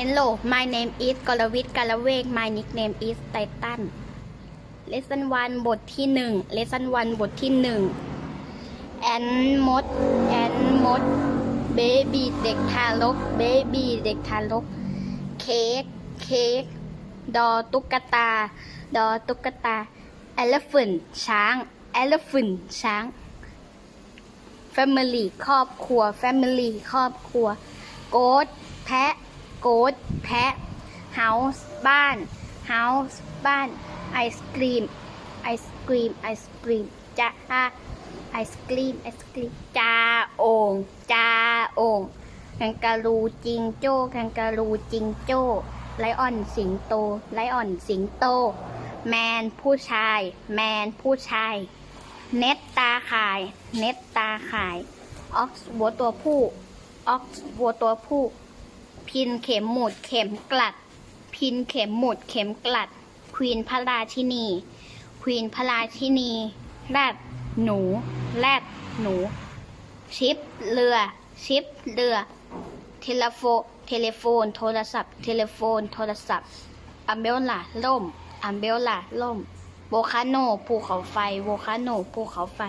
Hello my name is กรวิทย์กาลเวก my nickname is Titan Lesson 1 บทที่ 1 Lesson 1 บทที่ 1 and มด and มด baby เด็กทารก baby เด็กทารก เค้ก เค้ก ดอตุ๊กตา ดอตุ๊กตา elephant ช้าง elephant ช้าง family ครอบครัว family ครอบครัว goat แพะ goat แพะ house บ้าน house บ้านไอศกรีมไอศกรีมไอศกรีมจ้าไอศกรีมไอศกรีมจ้าโอ่งจ้าโอ่งแคนการูจิงโจ้แคนการูจิงโจ้ไลออนสิงโตไลออนสิงโต แมนผู้ชาย แมนผู้ชาย เน็ตตาข่าย เน็ตตาข่าย ออกซ์วัวตัวผู้ ออกซ์วัวตัวผู้ พินเข็มหมุดเข็มกลัด พินเข็มหมุดเข็มกลัด ควีนพระราชินี ควีนพระราชินี แรดหนู แรดหนู ชิปเรือ ชิปเรือ เทเลโฟนเทเลโฟน โทรศัพท์ เทเลโฟน โทรศัพท์อัมเบลล่าล่มอัมเบลล่าล่มโวคาโนภูเขาไฟโวคาโนภูเขาไฟ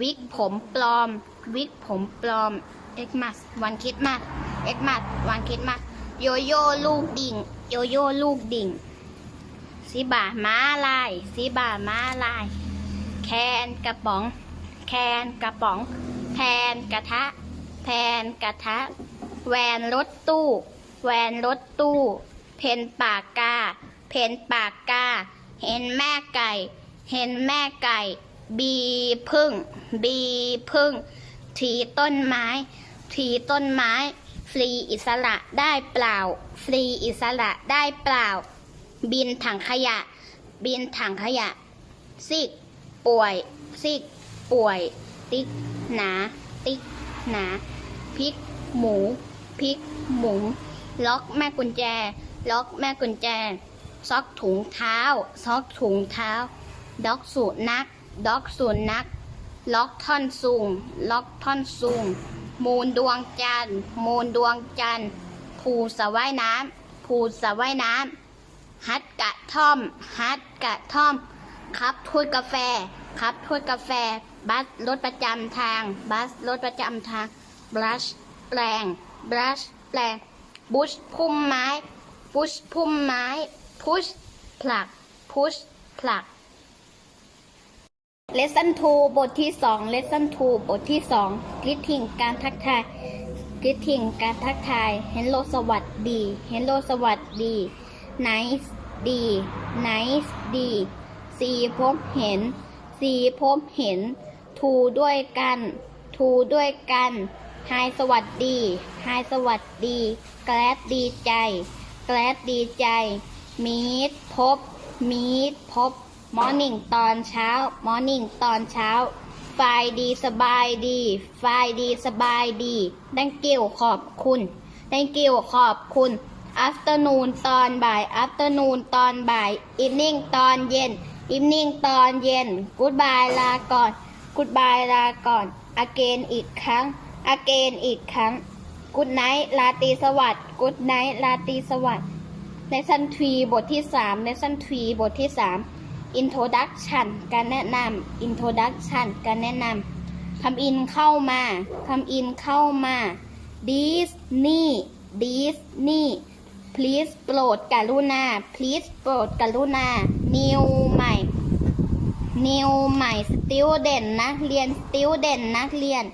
วิกผมปลอม วิกผมปลอมเอ็กมัสวันคิดมัส เอ็กมัสวันคิดมัสโยโย่ลูกดิ่ง โยโย่ลูกดิ่งสีบ่าม้าลายสีบ่าม้าลาย แคนกระป๋อง แคนกระป๋องแทนกระทะแทนกระทะ แวนรถตู้ แวนรถตู้ เพนปากกา เพนปากกา เห็นแม่ไก่ เห็นแม่ไก่ บีพึ่ง บีพึ่ง ถีต้นไม้ ถีต้นไม้ ฟรีอิสระได้เปล่า ฟรีอิสระได้เปล่า บินถังขยะ บินถังขยะ ซิก ป่วย ซิก ป่วย ติ๊ก หนา ติ๊ก หนาพริก หมูพริก หมูล็อกแม่กุญแจ ล็อกแม่กุญแจ ซอกถุงเท้า ซอกถุงเท้า ด็อกสูนัก ด็อกสูนัก ล็อกท่อนสูง ล็อกท่อนสูง มูลดวงจันทร์ มูลดวงจันทร์ ภูสระว่ายน้ำ ภูสระว่ายน้ำ ฮัดกะท่อม ฮัดกะท่อม ครับถ้วยกาแฟ ครับถ้วยกาแฟ บัสรถประจำทาง บัสรถประจำทาง บลัชแปลง บลัชแปลง บุชพุ่มไม้พุชพุ่มไม้ พุชผลัก พุชผลัก Lesson 2 บทที่ 2 Lesson 2 บทที่ 2 Greeting การทักทาย Greeting การทักทาย Hello สวัสดี Hello สวัสดี Nice ดี Nice ดีสีพบเห็นสีพบเห็น ทูด้วยกัน ทูด้วยกัน Hi สวัสดี Hi สวัสดี Glad ดีใจ Glad ดีใจ Meet พบ Meet พบ มอร์นิ่งตอนเช้ามอร์นิ่งตอนเช้าไฟดีสบายดีไฟดีสบายดี thank you ขอบคุณ thank you ขอบคุณ afternoon ตอนบ่าย afternoon ตอนบ่าย evening ตอนเย็น evening ตอนเย็น goodbye ลาก่อน goodbye ลาก่อน again อีกครั้ง again อีกครั้ง good night ลาตีสวัสดิ์ good night ลาตีสวัสดิ์ lesson 3บทที่3 lesson 3บทที่3 Introduction การแนะนำ Introduction การแนะนำคำอินเข้ามาคำอินเข้ามา Disney Disney please โปรดกรุณา please โปรดกรุณา new ใหม่ new ใหม่ student นักเรียน student นักเรียน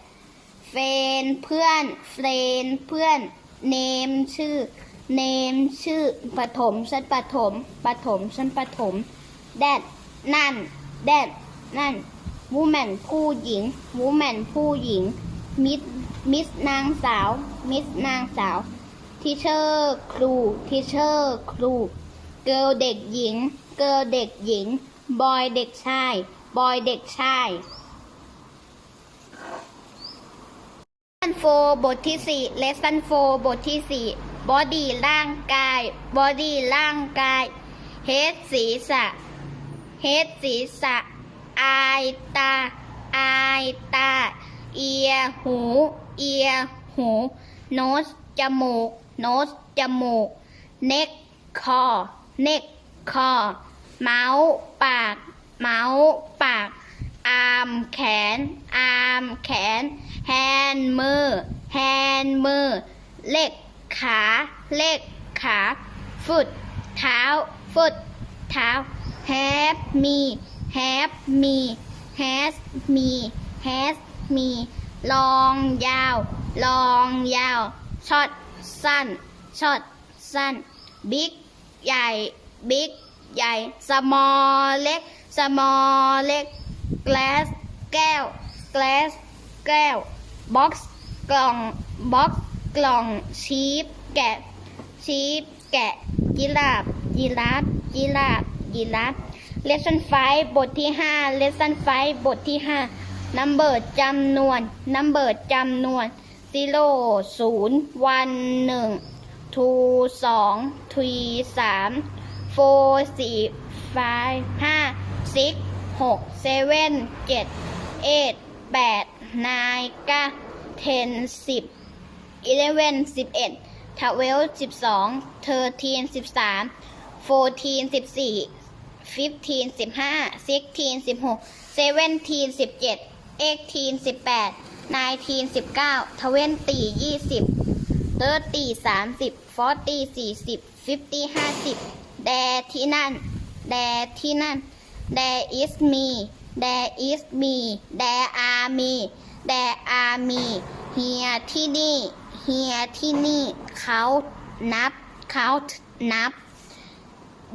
เฟนเพื่อนเฟรนเพื่อนเนมชื่อเนมชื่อปฐมชั้นปฐมปฐมชั้นปฐม แดดนั่นแดดนั่นวูแมนผู้หญิงวูแมนผู้หญิงมิสมิสนางสาวมิสนางสาวทีเชอร์ครูทีเชอร์ครูเกิลเด็กหญิงเกิลเด็กหญิงบอยเด็กชายบอยเด็กชาย Lesson 4บทที่4 Lesson 4บทที่4 Body ร่างกาย Body ร่างกาย Head ศีรษะ เฮ็ดศีรษะ อายตา อายตา เอียหู เอียหู โนสจมูก โนสจมูก เน็กคอ เน็กคอ เมาส์ปาก เมาส์ปาก อาร์มแขน อาร์มแขน แฮนมือ แฮนมือ เล็กขา เล็กขา ฟุตเท้า ฟุตเท้า have me have me has me has me ลองยาว ลองยาว ช็อตสั้น ช็อตสั้นบิ๊กใหญ่บิ๊กใหญ่ small เล็ก small เล็ก glass แก้ว glass แก้ว box กล่อง box กล่อง sheep แกะ sheep แกะยีราฟ ยีราฟยีราฟยีราฟ lesson 5บทที่ 5 lesson 5บทที่ 5 number จำนวน number จำนวน zero ศูนย์ one หนึ่ง two สอง three สาม four สี่ five ห้า six หก seven เจ็ด eight แปด nine เก้า ten สิบ eleven สิบเอ็ด twelve สิบสอง thirteen สิบสาม fourteen สิบสี่ fifteen สิบห้า sixteen สิบหก seventeen สิบเจ็ด eighteen สิบแปด nineteen สิบเก้า twenty ยี่สิบ thirty สามสิบ forty สี่สิบ fifty ห้าสิบ there ที่นั่น there ที่นั่น there is me there is me there are me there are me here ที่นี่ here ที่นี่ เขานับเขานับ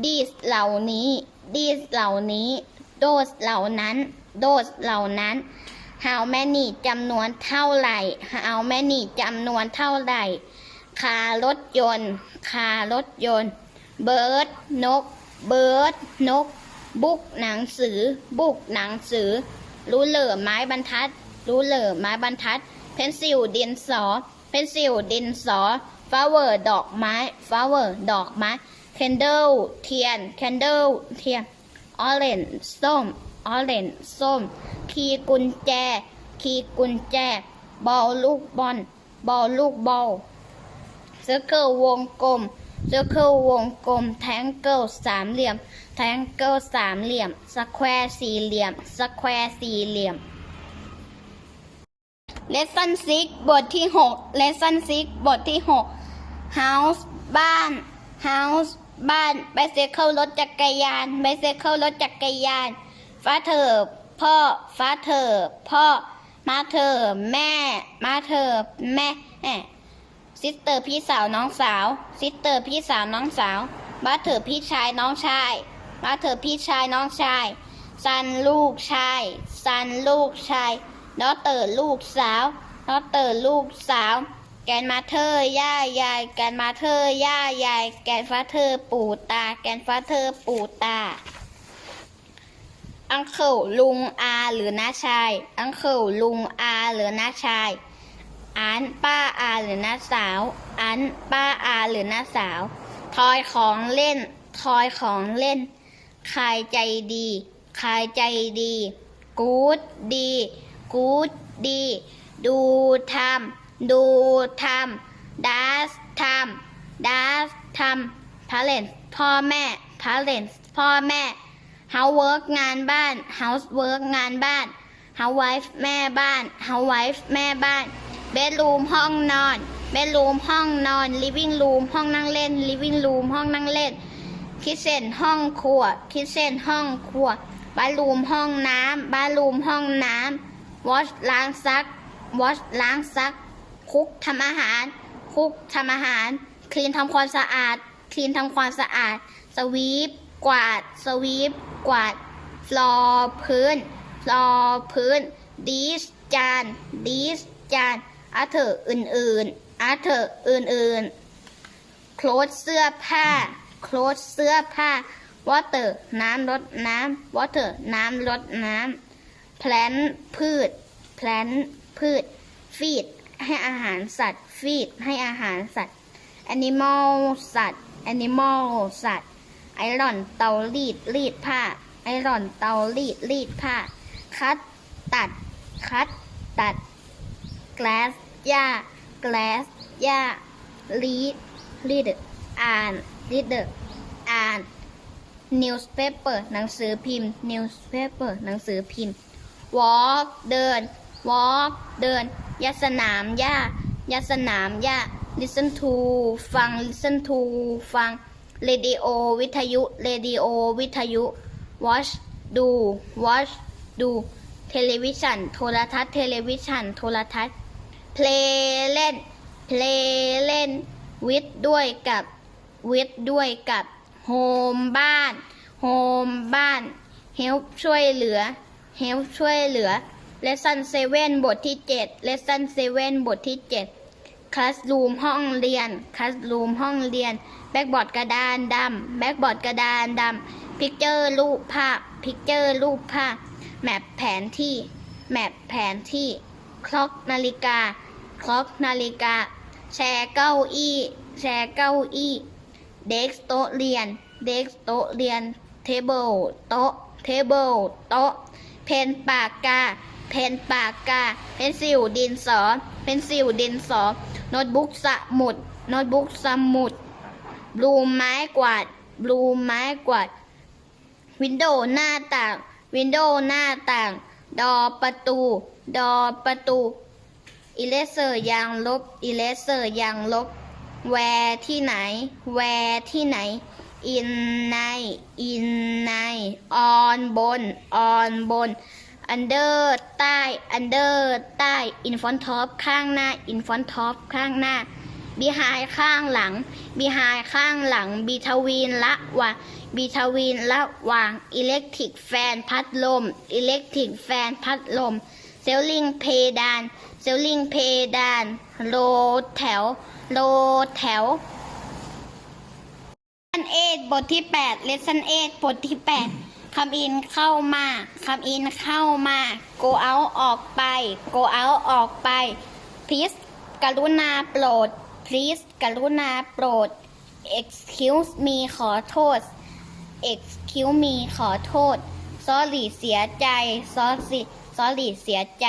these เหล่านี้ these เหล่านี้ those เหล่านั้น those เหล่านั้น how many จำนวนเท่าไหร่ how many จำนวนเท่าไหร่ คารถยนต์ คารถยนต์ bird นก bird นกบุกหนังสือบุกหนังสือ รู้เหล่อไม้บรรทัด รู้เหล่อไม้บรรทัด pencil ดินสอ pencil ดินสอ flower ดอกไม้ flower ดอกไม้ candle เทียน candle เทียน orange ส้ม orange ส้ม คีย์กุญแจ คีย์กุญแจ บอลลูกบอล บอลลูกบอล circle วงกลม circle วงกลม triangle สามเหลี่ยม triangle สามเหลี่ยม square สี่เหลี่ยม square สี่เหลี่ยม lesson 6 บทที่ 6 lesson 6 บทที่ 6 house บ้าน house บ้าน bicycle รถจักรยาน bicycle รถจักรยาน father พ่อ father พ่อ mother แม่ mother แม่ซิสเตอร์พี่สาวน้องสาว ซิสเตอร์พี่สาวน้องสาวบัตเถอร์พี่ชายน้องชายบัตเถอร์พี่ชายน้องชายซันลูกชายซันลูกชายดอเตอร์ลูกสาวดอเตอร์ลูกสาว กนมาเธอย่ายายแกนมาเธอย่ายายแกนฟ้าเธอปู่ตา แกนฟ้าเธอปู่ตา อังเคิลลุงอาหรือน้าชาย อังเคิลลุงอาหรือน้าชาย อันป้าอาหรือน้าสาว อันป้าอาหรือน้าสาว ทอยของเล่น ทอยของเล่น ใครใจดี ใครใจดี กูดดี กูดดี ดูทำ ดูทำดัสทำดัสทำพาเลนพ่อแม่พาเลนพ่อแม่ housework งานบ้าน housework งานบ้าน housewife แม่บ้าน housewife แม่บ้าน bedroom ห้องนอน bedroom ห้องนอน living room ห้องนั่งเล่น living room ห้องนั่งเล่น kitchen ห้องครัว kitchen ห้องครัว bathroom ห้องน้ำ bathroom ห้องน้ำ wash ล้างซัก wash ล้างซัก คุกทำอาหาร คุกทำอาหาร clean ทำความสะอาด clean ทำความสะอาด sweep กวาด sweep กวาด floor พื้น floor พื้น dish จาน dish จานอาเถออื่นๆอาเถออื่นๆ clothes เสื้อผ้า clothes เสื้อผ้า water น้ำรดน้ำ water น้ำรดน้ำ plant พืช plant พืช feed ให้อาหารสัตว์ feed ให้อาหารสัตว์ animal สัตว์ animal สัตว์ ไอรอนเตารีดรีดผ้า ไอรอนเตารีดรีดผ้า คัดตัด คัดตัด glass หญ้า glass หญ้า lead read อ่าน read อ่าน newspaper หนังสือพิมพ์ newspaper หนังสือพิมพ์ walk เดิน walk เดิน ยาสนามหญ้ายาสนามหญ้า listen to ฟัง listen to ฟัง radio วิทยุ radio วิทยุ watch ดู watch ดู television โทรทัศน์ television โทรทัศน์ play เล่น play เล่น with ด้วยกับ with ด้วยกับ home บ้าน home บ้าน help ช่วยเหลือ help ช่วยเหลือ lesson 7 บทที่ 7 lesson 7 บทที่ 7 classroom ห้องเรียน classroom ห้องเรียน backboard กระดานดำ backboard กระดานดำ picture รูปภาพ picture รูปภาพ map แผนที่ map แผนที่ clock นาฬิกา clock นาฬิกา แชร์เก้าอี้ แชร์เก้าอี้ desk โต๊ะเรียน desk โต๊ะเรียน table โต๊ะ table โต๊ะ เพนปากกา เพนปากกา เพนซิลดินสอ เพนซิลดินสอ โน้ตบุ๊กสมุด โน้ตบุ๊กสมุด บลูไม้กวาด บลูไม้กวาด วินโดว์หน้าต่าง วินโดว์หน้าต่าง ดอประตู ดอประตู อิเลเซอร์ยางลบ อิเลเซอร์ยางลบ แวร์ที่ไหน แวร์ที่ไหนอินในอินในออนบนออนบน อันเดอร์ใต้อันเดอร์ใต้อินฟอนท็อปข้างหน้าอินฟอนท็อปข้างหน้าบีไฮข้างหลังบีไฮข้างหลังบีทวีนละวางบีทวีนละวางอิเล็กทริกแฟนพัดลมอิเล็กทริกแฟนพัดลมเซลลิงเพดานเซลลิงเพดานโลแถวโลแถวเลส n เอ็บทที่ 8 lesson 8บทที่ 8 คำอินเข้ามาคำอินเข้ามา go out ออกไป go out ออกไป please กรุณาโปรด please กรุณาโปรด excuse me ขอโทษ excuse me ขอโทษ sorry เสียใจ sorry sorry เสียใจ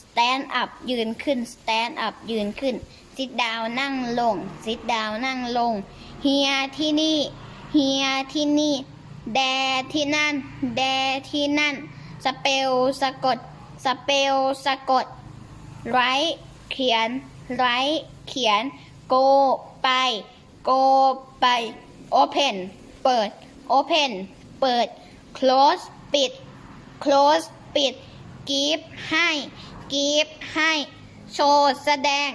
stand up ยืนขึ้น stand up ยืนขึ้น sit down นั่งลง sit down นั่งลง here ที่นี่ here ที่นี่ แดที่นั่น แดที่นั่น สเปลสะกด สเปลสะกด ไรเขียน ไรเขียน โกไป โกไปโอเพนเปิดโอเพนเปิด close ปิด close ปิด give ให้ give ให้ show แสดง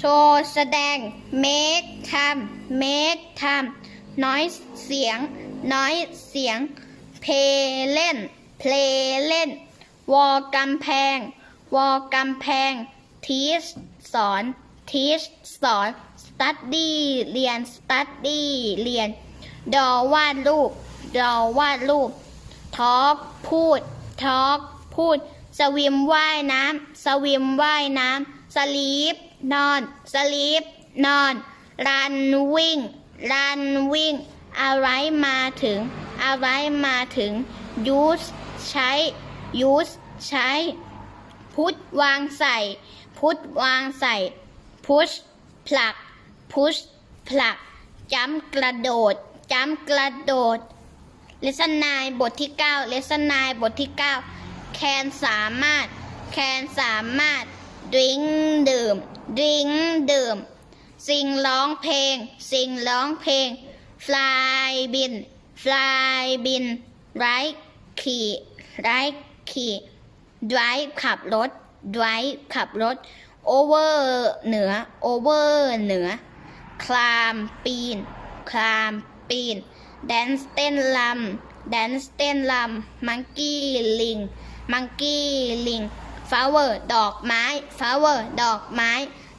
show แสดง make ทำ make ทำ noise เสียง noise เสียง play เล่น play เล่น wall กำแพง wall กำแพง teach สอน teach สอน study เรียน study เรียน draw วาดรูป draw วาดรูป talk พูด talk พูด สวิมว่ายน้ำ สวิมว่ายน้ำ สลีปนอน สลีปนอน รันวิ่ง รันวิ่ง อะไรมาถึง อะไรมาถึง use ใช้ use ใช้ พุทวางใส่ พุทวางใส่ push ผลัก push ผลักจำกระโดดจำกระโดดเลสนายบทที่ 9 เลสนายบทที่ 9 แคนสามารถ แคนสามารถดื่มดื่มดื่มดื่ม สิงร้องเพลง สิงร้องเพลง ฟลายบินฟลายบินไรขี่ไรขี่ drive ขับรถ drive ขับรถ over เหนือ over เหนือคลามปีนคลามปีนแดนซ์เต้นลำแดนซ์เต้นลำมังกี้ลิงมังกี้ลิงฟลาเวอร์ดอกไม้ฟลาเวอร์ดอกไม้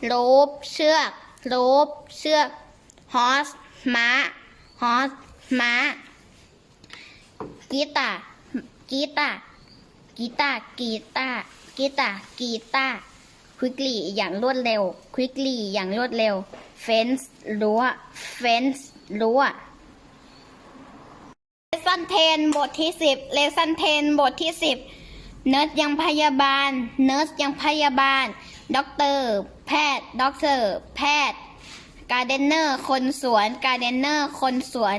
โลบเชือกโลบเชือกฮอสม้า ฮอสม้ากีตาร์กีตาร์กีตาร์กีตาร์กีตาร์กีตาร์ควิกลี่อย่างรวดเร็วควิกลี่อย่างรวดเร็วเฟนส์รั้วเฟนส์รั้วเลสันเทนบทที่สิบเลสันเทนบทที่สิบเนิร์สยังพยาบาล เนิร์สยังพยาบาล ด็อกเตอร์ แพทย์ ด็อกเตอร์ แพทย์ การเดนเนอร์คนสวนการเดนเนอร์คนสวน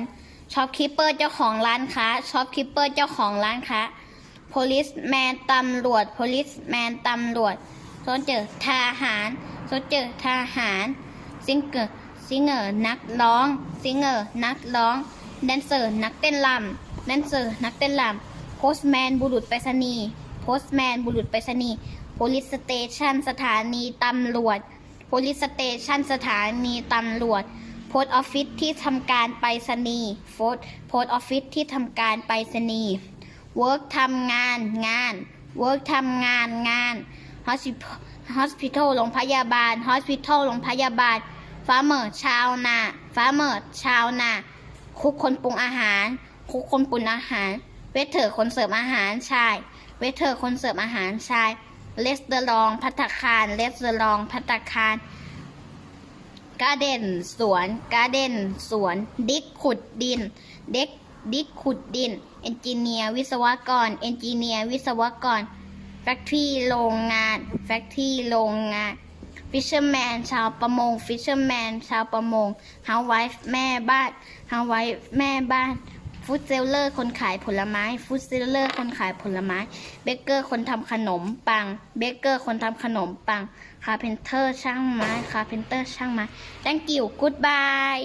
ช็อปคิปเปอร์เจ้าของร้านค้าช็อปคิปเปอร์เจ้าของร้านค้า police man ตำรวจ police man ตำรวจโซเจอร์ทหารโซเจอร์ทหารซิงเกอร์ซิงเกอร์นักร้องซิงเกอร์นักร้องแดนเซอร์นักเต้นรำแดนเซอร์นักเต้นรำโพสแมนบุรุษไปรษณีย์โพสแมนบุรุษไปรษณีย์ police station สถานีตำรวจ police station สถานีตำรวจ post office ที่ทำการไปรษณีย์ post post office ที่ทำการไปรษณีย์ work ทำงานงาน work ทำงานงาน hospital hospital โรงพยาบาล hospital โรงพยาบาล farmer ชาวนา farmer ชาวนา คุกคนปรุงอาหาร คุกคนปรุงอาหาร เวเทอร์คนเสิร์ฟอาหารชาย เวเทอร์คนเสิร์ฟอาหารชาย เลสเดอรองพัตตาคารเลสเดอรองพัตตาคารการ์เดนสวนการ์เดนสวน ดิกขุดดิน เด็กดิกขุดดินเอนจิเนียร์วิศวกรเอนจิเนียร์วิศวกรแฟคทรีโรงงานแฟคทรีโรงงานฟิชเชอร์แมนชาวประมงฟิชเชอร์แมนชาวประมงเฮาไวฟ์แม่บ้านเฮาไวฟ์แม่บ้าน ฟู้ดเซลเลอร์คนขายผลไม้ฟู้ดเซลเลอร์คนขายผลไม้เบเกอร์คนทำขนมปังเบเกอร์คนทำขนมปังคาเพนเตอร์ช่างไม้คาเพนเตอร์ช่างไม้ thank you goodbye